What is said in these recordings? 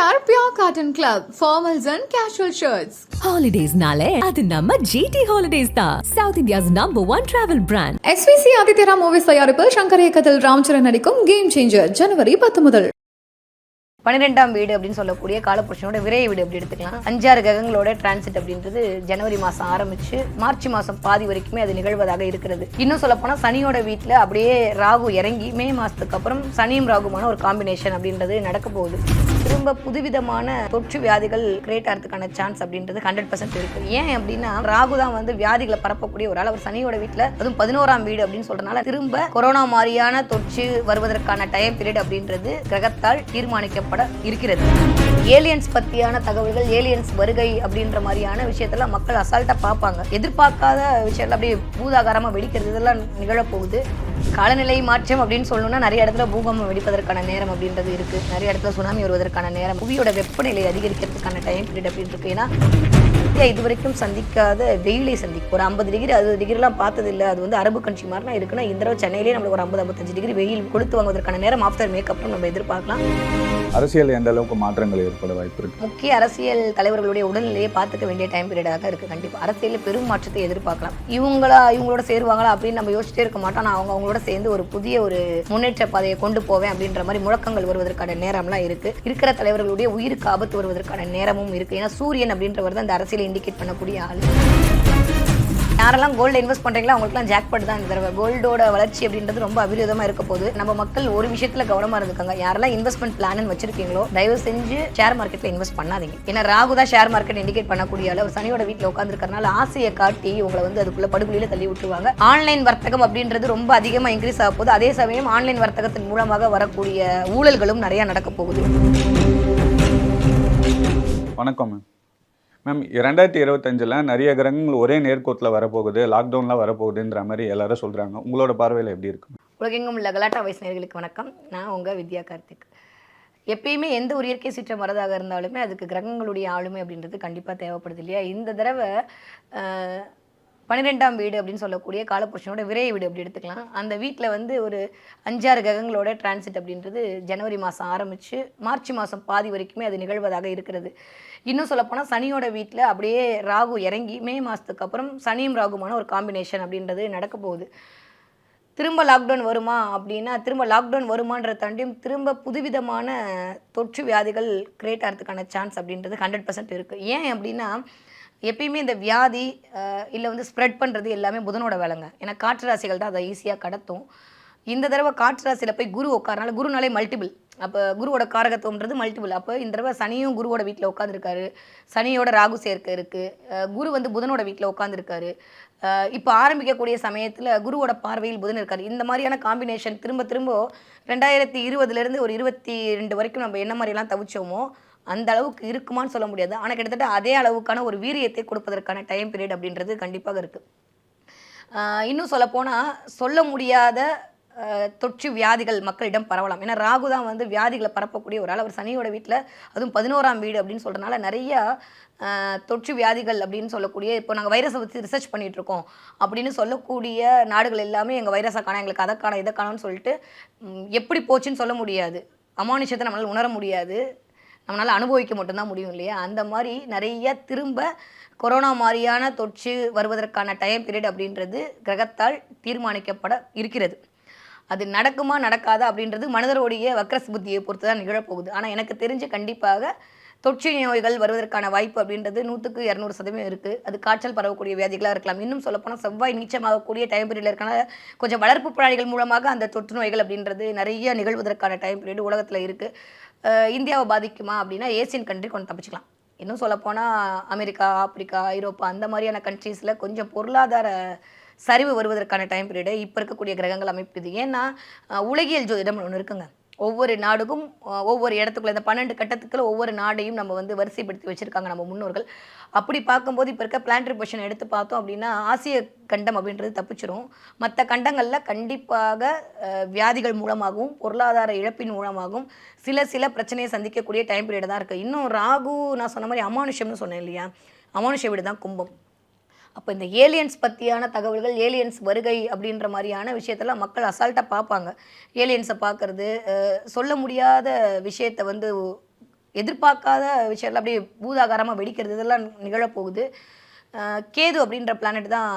PVR Pure Cotton Club, formals and casual shirts. ஹாலிடேஸ்னாலே அது நம்ம ஜிடி ஹாலிடேஸ் தான் south India's number one travel brand SVC ஆதித்யரா movies தயாரிப்பில் சங்கர் இயக்கத்தில் ராம்சரண் நடிக்கும் கேம் சேஞ்சர் ஜனவரி பத்து முதல். பன்னிரெண்டாம் வீடு அப்படின்னு சொல்லக்கூடிய காலப்புருஷனோட விரை வீடு அப்படி எடுத்துக்கலாம். அஞ்சாறு கிரகங்களோட டிரான்சிட் அப்படின்றது ஜனவரி மாதம் ஆரம்பிச்சு மார்ச் மாதம் பாதி வரைக்குமே அது நிகழ்வதாக இருக்கிறது. இன்னும் சொல்லப்போனால் சனியோட வீட்டில் அப்படியே ராகு இறங்கி மே மாதத்துக்கு அப்புறம் சனியும் ராகுமான ஒரு காம்பினேஷன் அப்படின்றது நடக்க போகுது. திரும்ப புதுவிதமான தொற்று வியாதிகள் கிரியேட் ஆகிறதுக்கான சான்ஸ் அப்படின்றது ஹண்ட்ரட் பர்சன்ட் இருக்கு. ஏன் அப்படின்னா ராகு தான் வந்து வியாதிகளை பரப்பக்கூடிய ஒரு ஆள். அவர் சனியோட வீட்டில் அதுவும் பதினோராம் வீடு அப்படின்னு சொல்றதுனால திரும்ப கொரோனா மாதிரியான தொற்று வருவதற்கான டைம் பீரியட் அப்படின்றது கிரகத்தால் தீர்மானிக்கப்பட இருக்கிறது. ஏலியன்ஸ் பற்றியான தகவல்கள் ஏலியன்ஸ் வருகை அப்படின்ற மாதிரியான விஷயத்தெல்லாம் மக்கள் அசால்ட்டாக பார்ப்பாங்க. எதிர்பார்க்காத விஷயத்தில் அப்படியே பூதாகாரமாக வெடிக்கிறது இதெல்லாம் நிகழப்போகுது. காலநிலை மாற்றம் அப்படின்னு சொல்லணும்னா நிறைய இடத்துல பூகம்பம் வெடிப்பதற்கான நேரம் அப்படின்றது இருக்குது நிறைய இடத்துல சுனாமி வருவதற்கான நேரம். புவியோட வெப்பநிலை அதிகரிக்கிறதுக்கான டைம் பீரியட் அப்படின்னு இருக்கு. ஏன்னா இந்தியா இதுவரைக்கும் சந்திக்காத வெயிலை சந்திக்கும். ஒரு ஐம்பது டிகிரி அறுபது டிகிரிலாம் பார்த்தது இல்லை அது வந்து அரபு கண்ட்ரி மாதிரிலாம் இருக்குன்னா இந்த தடவை சென்னையிலேயே நம்மளுக்கு ஒரு ஐம்பது ஐம்பத்தஞ்சு டிகிரி வெயில் கொடுத்து வாங்குவதற்கான நேரம் ஆஃப்டர் மேக்கப்பும் நம்ம எதிர்பார்க்கலாம். அரசியல் எந்த அளவுக்கு மாற்றங்கள் ஏற்பட வாய்ப்பு இருக்கு? முக்கிய அரசியல் தலைவர்களுடைய உடல்நிலையை பார்த்துக்க வேண்டிய டைம் பீரியடாக இருக்குது கண்டிப்பாக அரசியலில் பெரும் மாற்றத்தை எதிர்பார்க்கலாம். இவங்களா இவங்களோட சேருவாங்களா அப்படின்னு நம்ம யோசிச்சிட்டே இருக்க மாட்டோம். நான் அவங்க அவங்களோட சேர்ந்து ஒரு புதிய ஒரு முன்னேற்ற பாதையை கொண்டு போவேன் அப்படின்ற மாதிரி முழக்கங்கள் வருவதற்கான நேரம்லாம் இருக்குது இருக்கிற தலைவர்களுடைய உயிருக்கு ஆபத்து வருவதற்கான நேரமும் இருக்குது ஏன்னா சூரியன் அப்படின்றவர் தான் இந்த அரசியலை இண்டிகேட் பண்ணக்கூடிய ஆள். யாரெல்லாம் கோல்டு இன்வெஸ்ட் பண்ணுறீங்களோ அவங்களுக்குலாம் ஜாக்பாட் தான் இந்த தடவை. கோல்டோட வளர்ச்சி அப்படின்றது ரொம்ப அபிரிதமாக இருக்க போகுது. நம்ம மக்கள் ஒரு விஷயத்தில் கவனமாக இருக்காங்க யாரெல்லாம் இன்வெஸ்ட்மெண்ட் பிளான் வச்சிருக்கீங்களோ தயவு செஞ்சு ஷேர் மார்க்கெட்டில் இன்வெஸ்ட் பண்ணாதீங்க. ஏன்னா ராகு தான் ஷேர் மார்க்கெட் இண்டிகேட் பண்ணக்கூடிய அளவு சனியோட வீட்டில் உட்காந்துருக்கறனால ஆசையை காட்டி உங்களை வந்து அதுக்குள்ள படுகொலியில் தள்ளி விட்டுருவாங்க. ஆன்லைன் வர்த்தகம் அப்படின்றது ரொம்ப அதிகமாக இன்க்ரீஸ் ஆக போகுது. அதே சமயம் ஆன்லைன் வர்த்தகத்தின் மூலமாக வரக்கூடிய ஊழல்களும் நிறைய நடக்க போகுது. வணக்கம் மேம் மேம் ரெண்டாயிரத்தி இருபத்தஞ்சில் நிறைய கிரகங்கள் ஒரே நேர்கோட்டில் வரப்போகுது லாக்டவுன்லாம் வரப்போகுதுன்ற மாதிரி எல்லாரும் சொல்கிறாங்க உங்களோட பார்வையில் எப்படி இருக்கும் உலகெங்கும் உள்ள கலாட்டா வயசு நேர்களுக்கு வணக்கம். நான் உங்கள் வித்யா கார்த்திக். எப்பயுமே எந்த ஒரு இயற்கை சீற்றம் வரதாக இருந்தாலுமே அதுக்கு கிரகங்களுடைய ஆளுமை அப்படின்றது கண்டிப்பாக தேவைப்படுது இல்லையா? இந்த தடவை பன்னிரெண்டாம் வீடு அப்படின்னு சொல்லக்கூடிய காலப்புருஷனோட விரைய வீடு அப்படி எடுத்துக்கலாம். அந்த வீட்டில் வந்து ஒரு அஞ்சாறு கிரகங்களோட டிரான்சிட் அப்படின்றது ஜனவரி மாதம் ஆரம்பித்து மார்ச் மாதம் பாதி வரைக்குமே அது நிகழ்வதாக இருக்கிறது. இன்னும் சொல்லப்போனால் சனியோட வீட்டில் அப்படியே ராகு இறங்கி மே மாதத்துக்கு அப்புறம் சனியும் ராகுமான ஒரு காம்பினேஷன் அப்படின்றது நடக்க போகுது. திரும்ப லாக்டவுன் வருமா அப்படின்னா திரும்ப லாக்டவுன் வருமான்ற தாண்டியும் திரும்ப புதுவிதமான தொற்று வியாதிகள் கிரியேட் ஆகிறதுக்கான சான்ஸ் அப்படின்றது ஹண்ட்ரட் பர்சன்ட் இருக்குது ஏன் அப்படின்னா எப்பயுமே இந்த வியாதி இல்லை வந்து ஸ்ப்ரெட் பண்ணுறது எல்லாமே புதனோட வேலைங்க. ஏன்னா காற்று ராசிகள் தான் அதை ஈஸியாக கடத்தும். இந்த தடவை காற்று ராசியில் போய் குரு உட்காரனால குருனாலே மல்டிபிள் அப்போ குருவோட காரகத்துவம்ன்றது மல்டிபிள் அப்போ இந்த தடவை சனியும் குருவோட வீட்டில் உட்காந்துருக்காரு சனியோட ராகு சேர்க்கை இருக்குது குரு வந்து புதனோட வீட்டில் உட்காந்துருக்காரு இப்போ ஆரம்பிக்கக்கூடிய சமயத்தில் குருவோட பார்வையில் புதன் இருக்காரு. இந்த மாதிரியான காம்பினேஷன் திரும்ப திரும்ப ரெண்டாயிரத்தி இருபதுலேருந்து ஒரு இருபத்தி ரெண்டு வரைக்கும் நம்ம என்ன மாதிரியெல்லாம் தவிச்சோமோ அந்த அளவுக்கு இருக்குமான்னு சொல்ல முடியாது. ஆனால் கிட்டத்தட்ட அதே அளவுக்கான ஒரு வீரியத்தை கொடுப்பதற்கான டைம் பீரியட் அப்படின்றது கண்டிப்பாக இருக்குது இன்னும் சொல்லப்போனால் சொல்ல முடியாத தொற்று வியாதிகள் மக்களிடம் பரவலாம். ஏன்னா ராகு தான் வந்து வியாதிகளை பரப்பக்கூடிய ஒரு ஆள். அவர் சனியோட வீட்டில் அதுவும் பதினோராம் வீடு அப்படின்னு சொல்கிறனால நிறைய தொற்று வியாதிகள் அப்படின்னு சொல்லக்கூடிய இப்போ நாங்கள் வைரஸை பற்றி ரிசர்ச் பண்ணிகிட்ருக்கோம் இருக்கோம் அப்படின்னு சொல்லக்கூடிய நாடுகள் எல்லாமே எங்கள் வைரஸை காண எங்களுக்கு அதை காண இதை காணோம்னு சொல்லிட்டு எப்படி போச்சுன்னு சொல்ல முடியாது. அமானுஷத்தை நம்மளால் உணர முடியாது. நம்மளால் அனுபவிக்க மட்டும்தான் முடியும் இல்லையா? அந்த மாதிரி நிறைய திரும்ப கொரோனா மாதிரியான தொற்று வருவதற்கான டைம் பீரியட் அப்படின்றது கிரகத்தால் தீர்மானிக்கப்பட இருக்கிறது. அது நடக்குமா நடக்காதா அப்படின்றது மனிதருடைய வக்ரஸ் புத்தியை பொறுத்து தான் நிகழப்போகுது. ஆனால் எனக்கு தெரிஞ்சு கண்டிப்பாக தொற்று நோய்கள் வருவதற்கான வாய்ப்பு அப்படின்றது நூற்றுக்கு இரநூறு சதவீதம் இருக்குது அது காய்ச்சல் பரவக்கூடிய வியாதிகளாக இருக்கலாம். இன்னும் சொல்லப்போனால் செவ்வாய் நீச்சமாகக்கூடிய டைம் பீரியடில் இருக்கனால கொஞ்சம் வளர்ப்பு பிராணிகள் மூலமாக அந்த தொற்று நோய்கள் அப்படின்றது நிறைய நிகழ்வதற்கான டைம் பீரியட் உலகத்தில் இருக்குது இந்தியாவை பாதிக்குமா அப்படின்னா ஏசியன் கண்ட்ரி கொஞ்சம் தப்பிச்சுக்கலாம். இன்னும் சொல்லப்போனால் அமெரிக்கா ஆப்பிரிக்கா ஐரோப்பா அந்த மாதிரியான கண்ட்ரீஸில் கொஞ்சம் பொருளாதார சரிவு வருவதற்கான டைம் பீரியடு இப்போ இருக்கக்கூடிய கிரகங்கள் அமைப்புது ஏன்னா உலகியல் ஜோதிடம் ஒன்று இருக்குங்க. ஒவ்வொரு நாடுக்கும் ஒவ்வொரு இடத்துக்குள்ள இந்த பன்னெண்டு கட்டத்துக்குள்ள ஒவ்வொரு நாடையும் நம்ம வந்து வரிசைப்படுத்தி வச்சுருக்காங்க நம்ம முன்னோர்கள். அப்படி பார்க்கும்போது இப்போ இருக்க பிளான்ட்ரி பொஷன் எடுத்து பார்த்தோம் அப்படின்னா ஆசிய கண்டம் அப்படின்றது தப்பிச்சிரும். மற்ற கண்டங்களில் கண்டிப்பாக வியாதிகள் மூலமாகவும் பொருளாதார இழப்பின் மூலமாகவும் சில சில பிரச்சனையை சந்திக்கக்கூடிய டைம் பீரியட் தான் இருக்குது இன்னும் ராகு நான் சொன்ன மாதிரி அமானுஷம்னு சொன்னேன் இல்லையா? அமானுஷ வீடு தான் கும்பம். அப்போ இந்த ஏலியன்ஸ் பற்றியான தகவல்கள் ஏலியன்ஸ் வருகை அப்படின்ற மாதிரியான விஷயத்தெல்லாம் மக்கள் அசால்ட்டாக பார்ப்பாங்க. ஏலியன்ஸை பார்க்குறது சொல்ல முடியாத விஷயத்தை வந்து எதிர்பார்க்காத விஷயம்லாம் அப்படியே பூதாகாரமாக வெடிக்கிறது இதெல்லாம் நிகழப்போகுது. கேது அப்படின்ற பிளானட் தான்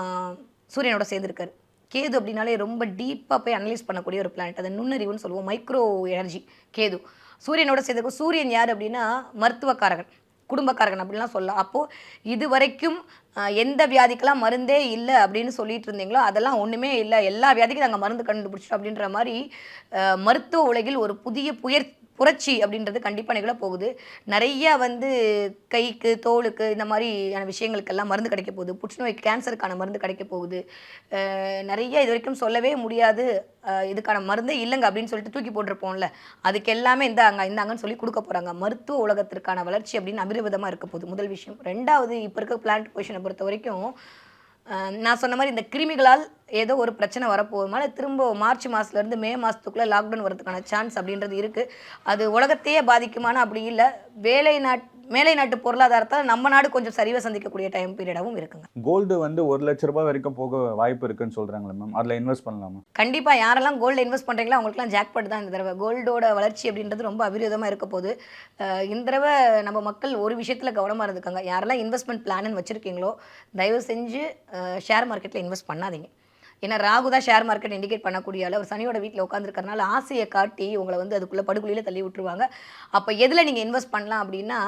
சூரியனோட சேர்ந்துருக்காரு. கேது அப்படின்னாலே ரொம்ப டீப்பாக போய் அனலைஸ் பண்ணக்கூடிய ஒரு பிளானட் அது நுண்ணறிவுன்னு சொல்லுவோம் மைக்ரோ எனர்ஜி கேது. சூரியனோட சேர்ந்துருக்கும் சூரியன் யார் அப்படின்னா மருத்துவக்காரகன். குடும்பக்காரகன் அப்படிலாம் சொல்லலாம் அப்போது இது வரைக்கும் எந்த வியாதிக்கெல்லாம் மருந்தே இல்லை அப்படின்னு சொல்லிட்டு இருந்தீங்களோ அதெல்லாம் ஒன்றுமே இல்லை. எல்லா வியாதிக்கும் நாங்கள் மருந்து கண்டுபிடிச்சிட்டோம் அப்படின்ற மாதிரி மருத்துவ உலகில் ஒரு புதிய புயற் புரட்சி அப்படின்றது கண்டிப்பாக நிகழ போகுது. நிறைய வந்து கைக்கு தோலுக்கு இந்த மாதிரியான விஷயங்களுக்கெல்லாம் மருந்து கிடைக்க போகுது. புற்றுநோய் கேன்சருக்கான மருந்து கிடைக்க போகுது. நிறைய இது வரைக்கும் சொல்லவே முடியாது. இதுக்கான மருந்தே இல்லைங்க அப்படின்னு சொல்லிட்டு தூக்கி போட்டிருப்போம்ல. அதுக்கு எல்லாமே இந்தாங்க இந்தாங்கன்னு சொல்லி கொடுக்க போகிறாங்க மருத்துவ உலகத்திற்கான வளர்ச்சி அப்படின்னு அபிரவிதமாக இருக்க போகுது. முதல் விஷயம். ரெண்டாவது இப்போ இருக்க பிளான்ட் பொசிஷனை பொறுத்த வரைக்கும் நான் சொன்ன மாதிரி இந்த கிருமிகளால் ஏதோ ஒரு பிரச்சனை வரப்போகுதுனால திரும்ப மார்ச் மாதத்துலேருந்து மே மாதத்துக்குள்ளே லாக்டவுன் வரதுக்கான சான்ஸ் அப்படின்றது இருக்குது அது உலகத்தையே பாதிக்குமானா அப்படி இல்லை. வேலை நாட் மேலை நாட்டு பொருளாதாரத்தால் நம்ம நாடு கொஞ்சம் சரிவை சந்திக்கக்கூடிய டைம் பீரியடாகவும் இருக்குங்க. கோல்டு வந்து ஒரு லட்ச ரூபாய் வரைக்கும் போக வாய்ப்பு இருக்குன்னு சொல்றாங்களே மேம் அதில் இன்வெஸ்ட் பண்ணலாமா? கண்டிப்பாக யாரெல்லாம் கோல்டு இன்வெஸ்ட் பண்ணுறீங்களோ அவங்களுக்குலாம் ஜாக்பாட் தான் இந்த தடவை. கோல்டோட வளர்ச்சி அப்படின்றது ரொம்ப அபிரிதமாக இருக்க போகுது. அஹ் இந்த தடவை நம்ம மக்கள் ஒரு விஷயத்தில் கவனமாக இருந்துக்காங்க. யாரெல்லாம் இன்வெஸ்ட்மெண்ட் பிளான்னு வச்சுருக்கீங்களோ தயவு செஞ்சு ஷேர் மார்க்கெட்டில் இன்வெஸ்ட் பண்ணாதீங்க. ஏன்னா ராகு தான் ஷேர் மார்க்கெட் இண்டிகேட் பண்ணக்கூடிய ஆளு. அவர் சனியோட வீட்டில் உட்காந்துருக்கறனால ஆசையை காட்டி உங்களை வந்து அதுக்குள்ளே படுகொலியில் தள்ளி விட்டுருவாங்க. அப்போ எதில் நீங்கள் இன்வெஸ்ட் பண்ணலாம் அப்படின்னா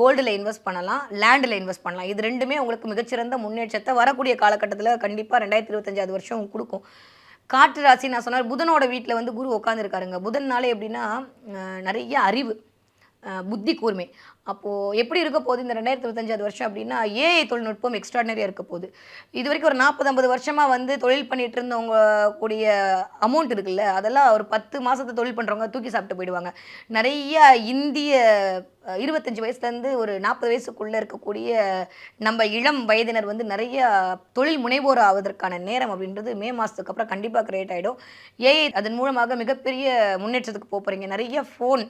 கோல்டில் இன்வெஸ்ட் பண்ணலாம் லேண்டில் இன்வெஸ்ட் பண்ணலாம். இது ரெண்டுமே உங்களுக்கு மிகச்சிறந்த முன்னேற்றத்தை வரக்கூடிய காலகட்டத்தில் கண்டிப்பாக ரெண்டாயிரத்தி இருபத்தஞ்சாவது வருஷம் கொடுக்கும். காற்று ராசி நான் சொன்னார் புதனோட வீட்டில் வந்து குரு உட்காந்துருக்காருங்க புதன்னாலே எப்படின்னா நிறைய அறிவு புத்தி கூர்மை. அப்போது எப்படி இருக்க போகுது இந்த ரெண்டாயிரத்தி இருபத்தஞ்சாவது வருஷம் அப்படின்னா ஏஐ தொழில்நுட்பம் எக்ஸ்ட்ராடனரியாக இருக்க போகுது. இது வரைக்கும் ஒரு நாற்பது ஐம்பது வருஷமாக வந்து தொழில் பண்ணிட்டு இருந்தவங்க கூடிய அமௌண்ட் இருக்குல்ல அதெல்லாம் ஒரு பத்து மாதத்தை தொழில் பண்ணுறவங்க தூக்கி சாப்பிட்டு போயிடுவாங்க. நிறைய இந்திய இருபத்தஞ்சி இருபத்தஞ்சு வயசுலேருந்து ஒரு நாற்பது வயசுக்குள்ளே இருக்கக்கூடிய நம்ம இளம் வயதினர் வந்து நிறைய தொழில் முனைவோர் ஆவதற்கான நேரம் அப்படின்றது மே மாதத்துக்கு அப்புறம் கண்டிப்பாக கிரியேட் ஆகிடும் ஏஐ அதன் மூலமாக மிகப்பெரிய முன்னேற்றத்துக்கு போக போகிறீங்க நிறைய ஃபோன்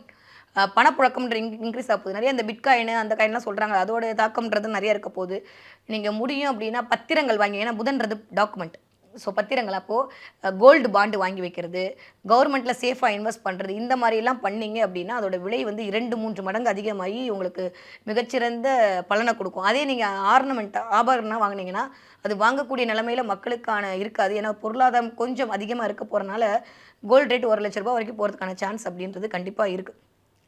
பணப்புழக்கம்ன்ற இன் இன்க்ரீஸ் ஆக போகுது. நிறைய அந்த பிட்காயின் அந்த காயின்லாம் சொல்கிறாங்க அதோட தாக்கம்ன்றது நிறைய இருக்க போகுது. நீங்கள் முடியும் அப்படின்னா பத்திரங்கள் வாங்கி ஏன்னா புதன்றது டாக்குமெண்ட் ஸோ பத்திரங்கள் அப்போது கோல்டு பாண்டு வாங்கி வைக்கிறது கவர்மெண்ட்டில் சேஃபாக இன்வெஸ்ட் பண்ணுறது இந்த மாதிரிலாம் பண்ணீங்க அப்படின்னா அதோட விலை வந்து இரண்டு மூன்று மடங்கு அதிகமாகி உங்களுக்கு மிகச்சிறந்த பலனை கொடுக்கும். அதே நீங்கள் ஆர்னமெண்ட் ஆபரணம் வாங்கினீங்கன்னா அது வாங்கக்கூடிய நிலமையில மக்களுக்கான இருக்காது. ஏன்னா பொருளாதாரம் கொஞ்சம் அதிகமாக இருக்க போகிறனால கோல்டு ரேட் ஒரு லட்ச ரூபா வரைக்கும் போகிறதுக்கான சான்ஸ் அப்படின்றது கண்டிப்பாக இருக்குது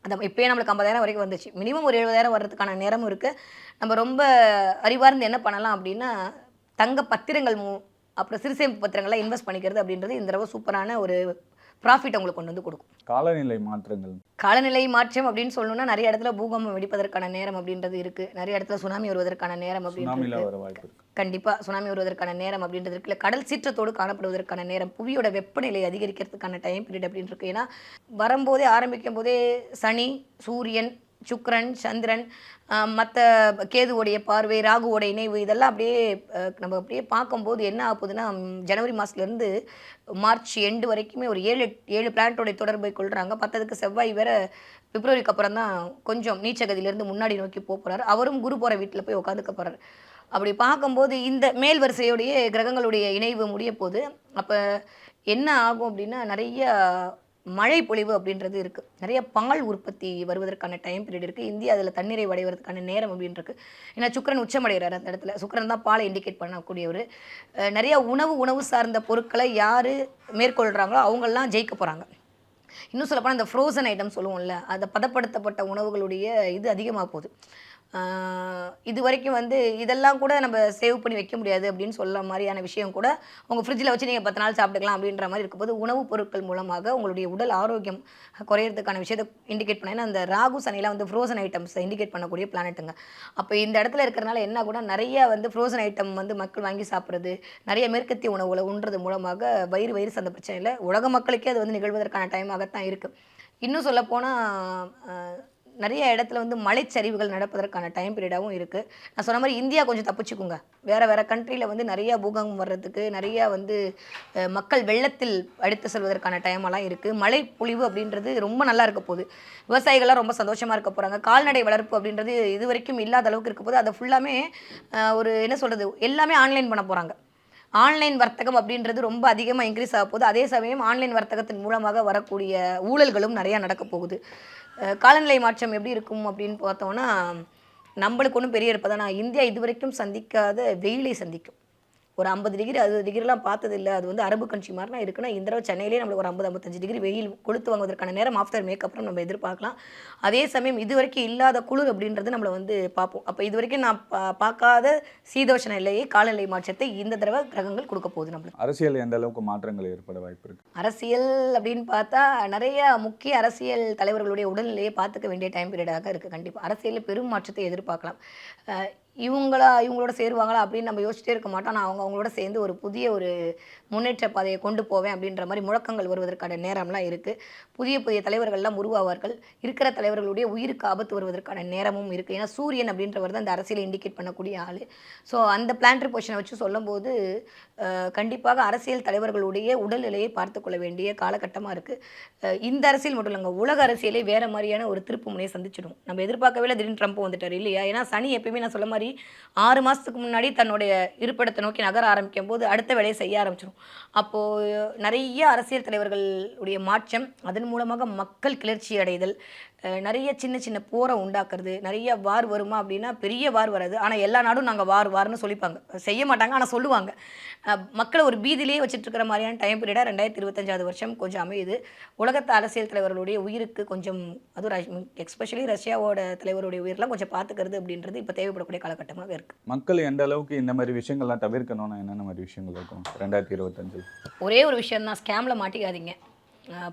அந்த இப்போயே நம்மளுக்கு ஐம்பதாயிரம் வரைக்கும் வந்துச்சு. மினிமம் ஒரு எழுபதாயிரம் வர்றதுக்கான நேரமும் இருக்குது நம்ம ரொம்ப அறிவார்ந்து என்ன பண்ணலாம் அப்படின்னா தங்க பத்திரங்கள் மூ அப்புறம் சிறுசேமிப்பு பத்திரங்கள்லாம் இன்வெஸ்ட் பண்ணிக்கிறது அப்படின்றது இந்த தடவை சூப்பரான ஒரு ப்ராஃபிட் உங்களுக்கு கொண்டு வந்து கொடுக்கும். காலநிலை மாற்றங்கள். காலநிலை மாற்றம் அப்படின்னு சொல்லணும்னா நிறைய இடத்துல பூகம்பம் வெடிப்பதற்கான நேரம் அப்படின்றது இருக்குது நிறைய இடத்துல சுனாமி வருவதற்கான நேரம் அப்படின்றது இருக்கு. கண்டிப்பாக சுனாமி வருவதற்கான நேரம் அப்படின்றது இருக்குல்ல கடல் சீற்றத்தோடு காணப்படுவதற்கான நேரம் புவியோட வெப்பநிலை அதிகரிக்கிறதுக்கான டைம் பீரியட் அப்படின்னு இருக்கு. ஏன்னா வரும்போதே ஆரம்பிக்கும் போதே சனி சூரியன் சுக்ரன் சந்திரன் மற்ற கேதுவோடைய பார்வை ராகுவோடைய இணைவு இதெல்லாம் அப்படியே நம்ம அப்படியே பார்க்கும்போது என்ன ஆகுதுன்னா ஜனவரி மாதத்துலேருந்து மார்ச் எண்டு வரைக்குமே ஒரு ஏழு ஏழு பிளானட்டோடைய தொடர்பை கொள்கிறாங்க பத்ததுக்கு செவ்வாய் வேற பிப்ரவரிக்கு அப்புறம் தான் கொஞ்சம் நீச்சகதியிலேருந்து முன்னாடி நோக்கி போக போகிறார் அவரும் குரு போகிற வீட்டில் போய் உட்காந்துக்க போகிறார் அப்படி பார்க்கும்போது இந்த மேல் வரிசையுடைய கிரகங்களுடைய இணைவு முடிய போது அப்போ என்ன ஆகும் அப்படின்னா நிறைய மழை பொழிவு அப்படின்றது இருக்குது நிறைய பால் உற்பத்தி வருவதற்கான டைம் பீரியட் இருக்குது இந்தியா அதில் தண்ணீரை வடைவதற்கான நேரம் அப்படின்றது ஏன்னா சுக்கரன் உச்சமடைகிறார் அந்த இடத்துல. சுக்கரன் தான் பாலை இண்டிகேட் பண்ணக்கூடியவர். அஹ் நிறைய உணவு உணவு சார்ந்த பொருட்களை யார் மேற்கொள்கிறாங்களோ அவங்கெல்லாம் ஜெயிக்க போகிறாங்க இன்னும் சொல்லப்போனால் இந்த ஃப்ரோசன் ஐட்டம் சொல்லுவோம்ல அந்த பதப்படுத்தப்பட்ட உணவுகளுடைய இது அதிகமாக போகுது. இது வரைக்கும் வந்து இதெல்லாம் கூட நம்ம சேவ் பண்ணி வைக்க முடியாது அப்படின்னு சொல்ல மாதிரியான விஷயம் கூட உங்கள் ஃப்ரிட்ஜில் வச்சு நீங்கள் பத்து நாள் சாப்பிட்டுக்கலாம் அப்படின்ற மாதிரி இருக்கும்போது உணவுப் பொருட்கள் மூலமாக உங்களுடைய உடல் ஆரோக்கியம் குறையிறதுக்கான விஷயத்தை இண்டிகேட் பண்ண அந்த ராகு சனிலாம் வந்து ஃப்ரோசன் ஐட்டம்ஸ் இண்டிகேட் பண்ணக்கூடிய பிளானட்டுங்க அப்போ இந்த இடத்துல இருக்கிறனால என்ன கூட நிறைய வந்து ஃப்ரோசன் ஐட்டம் வந்து மக்கள் வாங்கி சாப்பிட்றது நிறைய மேற்கத்திய உணவுகளை உண்றது மூலமாக வயிறு வயிறு சந்த பிரச்சனை இல்லை உலக மக்களுக்கே அது வந்து நிகழ்வதற்கான டைமாகத்தான் இருக்குது இன்னும் சொல்லப்போனால் நிறைய இடத்துல வந்து மலைச்சரிவுகள் நடப்பதற்கான டைம் பீரியடாகவும் இருக்குது நான் சொன்ன மாதிரி இந்தியா கொஞ்சம் தப்பிச்சுக்குங்க. வேறு வேறு கண்ட்ரியில் வந்து நிறைய பூகம்பம் வர்றதுக்கு நிறைய வந்து மக்கள் வெள்ளத்தில் அடித்து செல்வதற்கான டைமெல்லாம் இருக்குது மழை பொழிவு அப்படின்றது ரொம்ப நல்லா இருக்க போகுது. விவசாயிகள்லாம் ரொம்ப சந்தோஷமாக இருக்க போகிறாங்க கால்நடை வளர்ப்பு அப்படின்றது இது வரைக்கும் இல்லாத அளவுக்கு இருக்க போது அதை ஃபுல்லாமே ஒரு என்ன சொல்கிறது எல்லாமே ஆன்லைன் பண்ண போகிறாங்க ஆன்லைன் வர்த்தகம் அப்படின்றது ரொம்ப அதிகமாக இன்க்ரீஸ் ஆக போகுது. அதே சமயம் ஆன்லைன் வர்த்தகத்தின் மூலமாக வரக்கூடிய ஊழல்களும் நிறையா நடக்க போகுது. காலநிலை மாற்றம் எப்படி இருக்கும் அப்படின்னு பார்த்தோன்னா நம்மளுக்கு ஒன்றும் பெரிய இருப்பதான் நான் இந்தியா இதுவரைக்கும் சந்திக்காத வெயிலை சந்திக்கும். ஒரு ஐம்பது டிகிரி அறுபது டிகிரிலாம் பார்த்தது இல்லை அது வந்து அரபு கண்ட்ரி மாதிரிலாம் இருக்குன்னா இந்த தடவை சென்னையிலே நம்மளுக்கு ஒரு ஐம்பது ஐம்பத்தஞ்சு டிகிரி வெயில் கொளுத்து வாங்குவதற்கான நேரம் ஆஃப்டர் மேக்கப்பும் நம்ம எதிர்பார்க்கலாம். அதே சமயம் இது வரைக்கும் இல்லாத குளிர் அப்படின்றது நம்மளை வந்து பார்ப்போம். அப்போ இது வரைக்கும் நான் பா பார்க்காத சீதோஷண நிலையை காலநிலை மாற்றத்தை இந்த தடவை கிரகங்கள் கொடுக்க போகுது நம்மளுக்கு. அரசியல் எந்த அளவுக்கு மாற்றங்கள் ஏற்பட வாய்ப்பு இருக்கு? அரசியல் அப்படின்னு பார்த்தா நிறைய முக்கிய அரசியல் தலைவர்களுடைய உடல்நிலையை பார்த்துக்க வேண்டிய டைம் பீரியடாக இருக்குது கண்டிப்பாக அரசியலில் பெரும் மாற்றத்தை எதிர்பார்க்கலாம். இவங்களா இவங்களோட சேருவாங்களா அப்படின்னு நம்ம யோசிச்சிட்டே இருக்க மாட்டோம். நான் அவங்க அவங்களோட சேர்ந்து ஒரு புதிய ஒரு முன்னேற்ற பாதையை கொண்டு போவேன் அப்படின்ற மாதிரி முழக்கங்கள் வருவதற்கான நேரம்லாம் இருக்குது புதிய புதிய தலைவர்கள்லாம் உருவாவார்கள். இருக்கிற தலைவர்களுடைய உயிருக்கு ஆபத்து வருவதற்கான நேரமும் இருக்குது ஏன்னா சூரியன் அப்படின்றவர் தான் இந்த அரசியலை இண்டிகேட் பண்ணக்கூடிய ஆள். ஸோ அந்த பிளான்ட்ரி பொசிஷனை வச்சு சொல்லும்போது கண்டிப்பாக அரசியல் தலைவர்களுடைய உடல்நிலையை பார்த்துக்கொள்ள வேண்டிய காலகட்டமாக இருக்குது இந்த அரசியல் மட்டும் இல்லைங்க. உலக அரசியலே வேறு மாதிரியான ஒரு திருப்பு முனையை சந்திச்சிடும். நம்ம எதிர்பார்க்கவே இல்லை திடீர்னு ட்ரம்ப் வந்துட்டார் இல்லையா? ஏன்னா சனி எப்பயுமே நான் சொல்ல மாதிரி ஆறு மாதத்துக்கு முன்னாடி தன்னுடைய இருப்பிடத்தை நோக்கி நகர ஆரம்பிக்கும் போது அடுத்த வேலையை செய்ய ஆரம்பிச்சிடும் அப்போது நிறைய அரசியல் தலைவர்களுடைய மாற்றம் அதன் மூலமாக மக்கள் கிளர்ச்சி அடைதல் நிறைய சின்ன சின்ன போரை உண்டாக்குறது நிறைய வார் வருமா அப்படின்னா பெரிய வார் வராது. ஆனால் எல்லா நாடும் நாங்கள் வார் வார்னு சொல்லிப்பாங்க. செய்ய மாட்டாங்க ஆனால் சொல்லுவாங்க. மக்களை ஒரு பீதியிலே வச்சுட்டு இருக்கிற மாதிரியான டைம் பீரியடாக ரெண்டாயிரத்தி இருபத்தஞ்சாவது வருஷம் கொஞ்சம் அமையுது. உலகத்து அரசியல் தலைவர்களுடைய உயிருக்கு கொஞ்சம் அதுவும் எக்ஸ்பெஷலி ரஷ்யாவோட தலைவருடைய உயிரெலாம் கொஞ்சம் பார்த்துக்கிறது அப்படின்றது இப்போ தேவைப்படக்கூடிய காலகட்டமாக இருக்குது மக்கள் எந்த அளவுக்கு இந்த மாதிரி விஷயங்கள்லாம் தவிர்க்கணும்னா என்னென்ன மாதிரி விஷயங்கள் இருக்கும்? ரெண்டாயிரத்தி இருபத்தஞ்சில் ஒரே ஒரு விஷயம் தான் ஸ்கேமில் மாட்டிக்காதீங்க.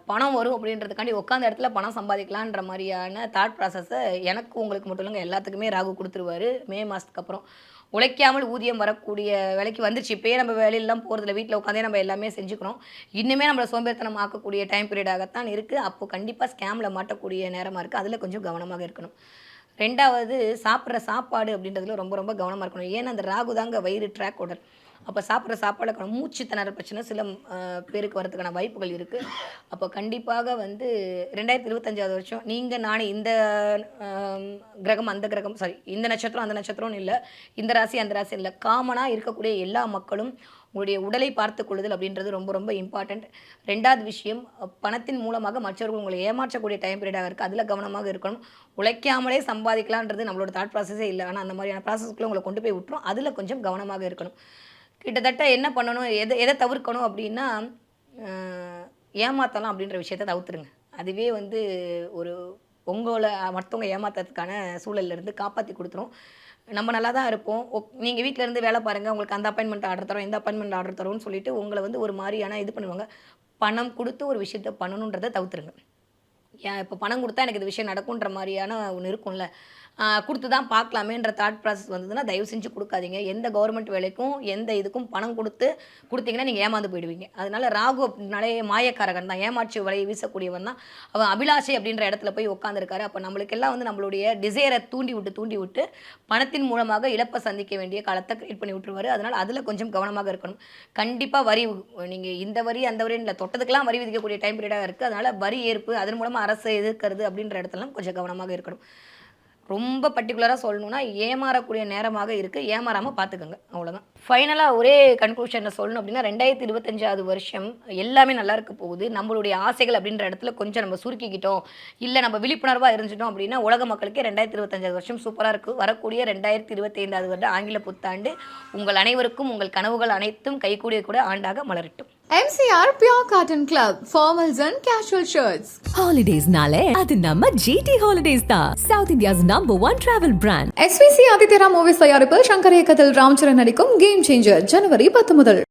பணம் வரும் அப்படின்றதுக்காண்டி உட்காந்த இடத்துல பணம் சம்பாதிக்கலான்ற மாதிரியான தாட் ப்ராசஸை எனக்கு உங்களுக்கு மட்டும் இல்லைங்க எல்லாத்துக்குமே ராகு கொடுத்துருவாரு. மே மாதத்துக்கு அப்புறம். உழைக்காமல் ஊதியம் வரக்கூடிய வேலைக்கு வந்துருச்சு. இப்போயே நம்ம வேலையெல்லாம் போகிறதில்ல வீட்டில் உட்காந்தே நம்ம எல்லாமே செஞ்சுக்கிறோம். இன்னுமே நம்மளை சோம்பேறித்தனம் ஆக்கக்கூடிய டைம் பீரியடாகத்தான் இருக்குது அப்போ கண்டிப்பாக ஸ்கேமில் மாட்டக்கூடிய நேரமாக இருக்குது அதில் கொஞ்சம் கவனமாக இருக்கணும். ரெண்டாவது சாப்பிட்ற சாப்பாடு அப்படின்றதுல ரொம்ப ரொம்ப கவனமாக இருக்கணும். ஏன்னா அந்த ராகு தாங்க வயிறு ட்ராக் ஓடர் அப்போ சாப்பிட்ற சாப்பாடுக்கான மூச்சு திணற பிரச்சனை சில பேருக்கு வரதுக்கான வாய்ப்புகள் இருக்குது அப்போ கண்டிப்பாக வந்து ரெண்டாயிரத்தி இருபத்தஞ்சாவது வருஷம் நீங்கள் நானே இந்த கிரகம் அந்த கிரகம் சாரி இந்த நட்சத்திரம் அந்த நட்சத்திரம்னு இல்லை இந்த ராசி அந்த ராசி இல்லை காமனாக இருக்கக்கூடிய எல்லா மக்களும் உங்களுடைய உடலை பார்த்து கொள்ளுதல் அப்படின்றது ரொம்ப ரொம்ப இம்பார்ட்டண்ட் ரெண்டாவது விஷயம் பணத்தின் மூலமாக மற்றவர்கள் உங்களை ஏமாற்றக்கூடிய டைம் பீரியடாக இருக்குது அதில் கவனமாக இருக்கணும். உழைக்காமலே சம்பாதிக்கலான்றது நம்மளோட தாட் ப்ராசஸே இல்லை. ஆனால் அந்த மாதிரியான ப்ராசஸ்க்குள்ளே உங்களை கொண்டு போய் விட்டுரும். அதில் கொஞ்சம் கவனமாக இருக்கணும். கிட்டத்தட்ட என்ன பண்ணணும் எதை எதை தவிர்க்கணும் அப்படின்னா ஏமாற்றலாம் ஏமாத்தலாம் அப்படின்ற விஷயத்தை தவிர்த்துருங்க. அதுவே வந்து ஒரு உங்களை மற்றவங்க ஏமாத்துறதுக்கான சூழல்ல இருந்து காப்பாற்றி கொடுத்துரும். நம்ம நல்லா தான் இருப்போம் நீங்கள் வீட்டிலேருந்து வேலை பாருங்கள் உங்களுக்கு அந்த அப்பாயின்மெண்ட் ஆர்டர் தரோம் இந்த அப்பாயின்மெண்ட் ஆர்டர் தரோம்னு சொல்லிட்டு உங்களை வந்து ஒரு மாதிரியான இது பண்ணுவாங்க. பணம் கொடுத்து ஒரு விஷயத்தை பண்ணணுன்றதை தவிர்த்துருங்க. ஏன் இப்போ பணம் கொடுத்தா எனக்கு இந்த விஷயம் நடக்குன்ற மாதிரியான ஒன்று இருக்கும்ல. கொடுத்து தான் பார்க்கலாமேன்ற தாட் ப்ராசஸ் வந்ததுன்னா தயவு செஞ்சு கொடுக்காதீங்க. எந்த கவர்மெண்ட் வேலைக்கும் எந்த இதுக்கும் பணம் கொடுத்து கொடுத்தீங்கன்னா நீங்கள் ஏமாந்து போயிடுவீங்க. அதனால ராகு நிறைய மாயக்காரகன் தான். ஏமாற்றி வலையை வீசக்கூடியவன் தான். அவன் அபிலாஷை அப்படின்ற இடத்துல போய் உட்காந்துருக்காரு அப்போ நம்மளுக்கெல்லாம் வந்து நம்மளுடைய டிசைரை தூண்டி விட்டு தூண்டி விட்டு பணத்தின் மூலமாக இழப்பை சந்திக்க வேண்டிய காலத்தை கிரியேட் பண்ணி விட்டுருவாரு. அதனால் அதில் கொஞ்சம் கவனமாக இருக்கணும். கண்டிப்பாக வரி நீங்கள் இந்த வரி அந்த வரி இல்லை தொட்டதுக்கெல்லாம் வரி விதிக்கக்கூடிய டைம் பீரியடாக இருக்குது அதனால் வரி ஏற்பு அதன் மூலமாக அரசு எதிர்க்கிறது அப்படின்ற இடத்துலலாம் கொஞ்சம் கவனமாக இருக்கணும். ரொம்ப பர்டிகுலராக சொல்லணும்னா ஏமாறக்கூடிய நேரமாக இருக்குது ஏமாறாமல் பார்த்துக்கோங்க அவ்வளோதான் ஃபைனலாக ஒரே கன்க்ளூஷனில் சொல்லணும் அப்படின்னா ரெண்டாயிரத்தி இருபத்தஞ்சாவது வருஷம் எல்லாமே நல்லா இருக்க போகுது. நம்மளுடைய ஆசைகள் அப்படின்ற இடத்துல கொஞ்சம் நம்ம சுருக்கிக்கிட்டோம். இல்லை நம்ம விழிப்புணர்வாக இருந்துட்டோம் அப்படின்னா உலக மக்களுக்கு ரெண்டாயிரத்தி இருபத்தஞ்சாவது வருஷம் சூப்பராக இருக்குது வரக்கூடிய ரெண்டாயிரத்தி இருபத்தைந்தாவது வருட ஆங்கில புத்தாண்டு உங்கள் அனைவருக்கும் உங்கள் கனவுகள் அனைத்தும் கைகூடிய கூட ஆண்டாக மலரட்டும். MCR Pure Cotton Club, formals and casual shirts. ஹாலிடேஸ்னாலே அது நம்ம ஜிடி ஹாலிடேஸ் தான் south India's number one travel brand SVC ஆதித்யரா movies தயாரிப்பில் சங்கர் இயக்கத்தில் ராம்சரண் நடிக்கும் கேம் சேஞ்சர் ஜனவரி பத்து முதல்.